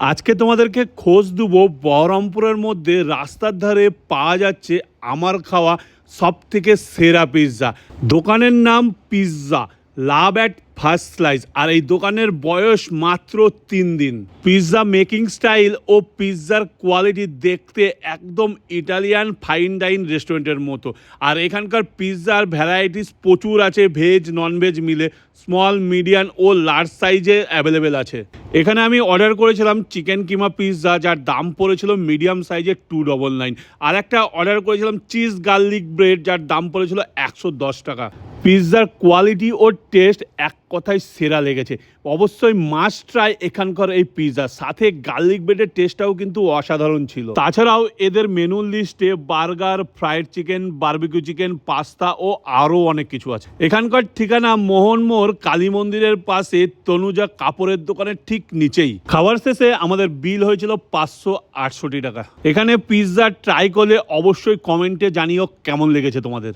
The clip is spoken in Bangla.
আজকে তোমাদেরকে খোঁজ দেব বহরমপুরের মধ্যে রাস্তার ধারে পাওয়া যাচ্ছে আমার খাওয়া সব থেকে সেরা পিৎজা দোকানের নাম pizza love at first slice. আর এই দোকানের বয়স মাত্র তিন দিন। পিৎজা মেকিং স্টাইল ও পিৎজার কোয়ালিটি দেখতে একদম ইটালিয়ান ফাইন ডাইন রেস্টুরেন্টের মতো। আর এখানকার পিৎজার ভ্যারাইটিস প্রচুর আছে, ভেজ, ননভেজ মিলে। স্মল, মিডিয়াম ও লার্জ সাইজে অ্যাভেলেবেল আছে। এখানে আমি অর্ডার করেছিলাম চিকেন কিমা পিৎজা, যার দাম পড়েছিল মিডিয়াম সাইজের টু ডবল নাইন। আর একটা অর্ডার করেছিলাম চিজ গার্লিক ব্রেড, যার দাম পড়েছিল একশো দশ টাকা। পিৎজার কোয়ালিটি ও টেস্ট এক কথায় সেরা লেগেছে। অবশ্যই মাস্ট ট্রাই এখানকার এই পিৎজা। সাথে গার্লিক ব্রেডের টেস্টটাও কিন্তু অসাধারণ ছিল। তাছাড়াও এদের মেনু লিস্টে burger fried chicken barbecue chicken pasta ও আরও অনেক কিছু আছে। এখানকার ঠিকানা মোহনমোড় কালী মন্দিরের পাশে তনুজা কাপড়ের দোকানের ঠিক নিচেই। খাবার শেষে আমাদের বিল হয়েছিল পাঁচশো আটষট্টি টাকা। এখানে পিৎজা ট্রাই করলে অবশ্যই কমেন্টে জানিও কেমন লেগেছে তোমাদের।